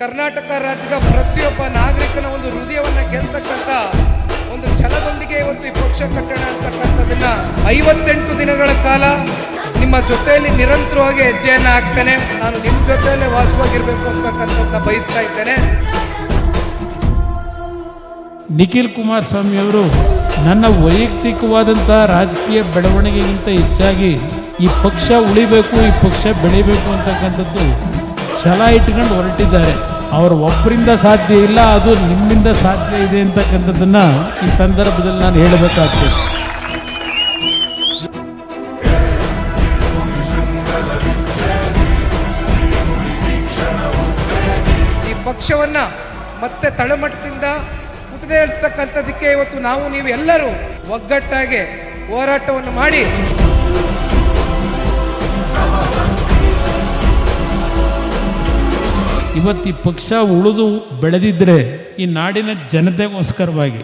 ಕರ್ನಾಟಕ ರಾಜ್ಯದ ಪ್ರತಿಯೊಬ್ಬ ನಾಗರಿಕನ ಒಂದು ಹೃದಯವನ್ನ ಗೆಲ್ತಕ್ಕಂತ ಒಂದು ಛಲದೊಂದಿಗೆ ಇವತ್ತು ಈ ಪಕ್ಷ ಕಟ್ಟಣ ಅಂತಕ್ಕಂಥದನ್ನ ಐವತ್ತೆಂಟು ದಿನಗಳ ಕಾಲ ನಿಮ್ಮ ಜೊತೆಯಲ್ಲಿ ನಿರಂತರವಾಗಿ ಹೆಜ್ಜೆಯನ್ನ ಹಾಕ್ತೇನೆ. ನಾನು ನಿಮ್ಮ ಜೊತೆಯಲ್ಲೇ ವಾಸವಾಗಿರ್ಬೇಕು ಅಂತಕ್ಕಂಥದ್ದನ್ನ ಬಯಸ್ತಾ ಇದ್ದೇನೆ. ನಿಖಿಲ್ ಕುಮಾರಸ್ವಾಮಿ ಅವರು ನನ್ನ ವೈಯಕ್ತಿಕವಾದಂಥ ರಾಜಕೀಯ ಬೆಳವಣಿಗೆಗಿಂತ ಹೆಚ್ಚಾಗಿ ಈ ಪಕ್ಷ ಉಳಿಬೇಕು, ಈ ಪಕ್ಷ ಬೆಳಿಬೇಕು ಅಂತಕ್ಕಂಥದ್ದು ಛಲ ಇಟ್ಕೊಂಡು ಹೊರಟಿದ್ದಾರೆ. ಅವರು ಒಬ್ಬರಿಂದ ಸಾಧ್ಯ ಇಲ್ಲ, ಅದು ನಿಮ್ಮಿಂದ ಸಾಧ್ಯ ಇದೆ ಅಂತಕ್ಕಂಥದ್ದನ್ನು ಈ ಸಂದರ್ಭದಲ್ಲಿ ನಾನು ಹೇಳಬೇಕಾಗ್ತದೆ. ಈ ಪಕ್ಷವನ್ನು ಮತ್ತೆ ತಳಮಟ್ಟದಿಂದ ಪುಟದೇಳಿಸ್ತಕ್ಕಂಥದಕ್ಕೆ ಇವತ್ತು ನಾವು ನೀವು ಎಲ್ಲರೂ ಒಗ್ಗಟ್ಟಾಗಿ ಹೋರಾಟವನ್ನು ಮಾಡಿ. ಇವತ್ತು ಈ ಪಕ್ಷ ಉಳಿದು ಬೆಳೆದಿದ್ದರೆ ಈ ನಾಡಿನ ಜನತೆಗೋಸ್ಕರವಾಗಿ